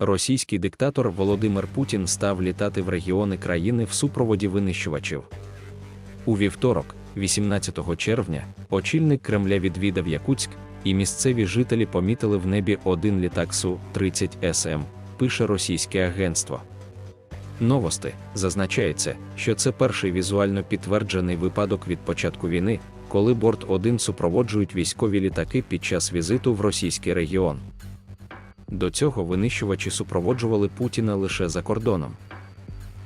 Російський диктатор Володимир Путін став літати в регіони країни в супроводі винищувачів. У вівторок, 18 червня, очільник Кремля відвідав Якутськ, і місцеві жителі помітили в небі один літак Су-30 СМ, пише російське агентство. Новости зазначається, що це перший візуально підтверджений випадок від початку війни, коли борт 1 супроводжують військові літаки під час візиту в російський регіон. До цього винищувачі супроводжували Путіна лише за кордоном.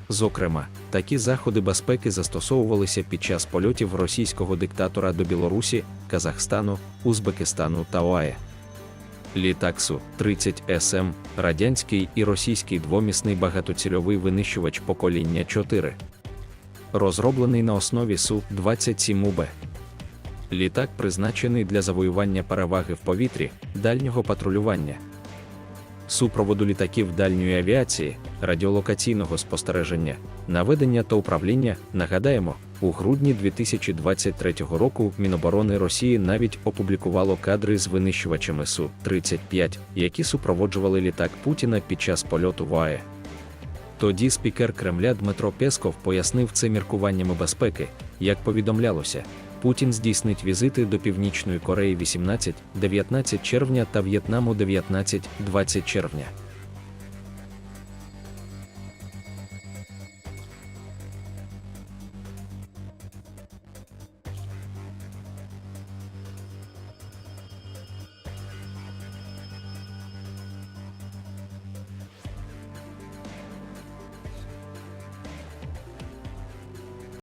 Зокрема, такі заходи безпеки застосовувалися під час польотів російського диктатора до Білорусі, Казахстану, Узбекистану та ОАЕ. Літак Су-30 СМ радянський і російський двомісний багатоцільовий винищувач покоління 4. Розроблений на основі Су-27УБ. Літак призначений для завоювання переваги в повітрі, дальнього патрулювання, супроводу літаків дальньої авіації, радіолокаційного спостереження, наведення та управління. Нагадаємо, у грудні 2023 року Міноборони Росії навіть опублікувало кадри з винищувачами Су-35, які супроводжували літак Путіна під час польоту в ОАЕ. Тоді спікер Кремля Дмитро Песков пояснив це міркуваннями безпеки, як повідомлялося. Путін здійснить візити до Північної Кореї 18-19 червня та В'єтнаму 19-20 червня.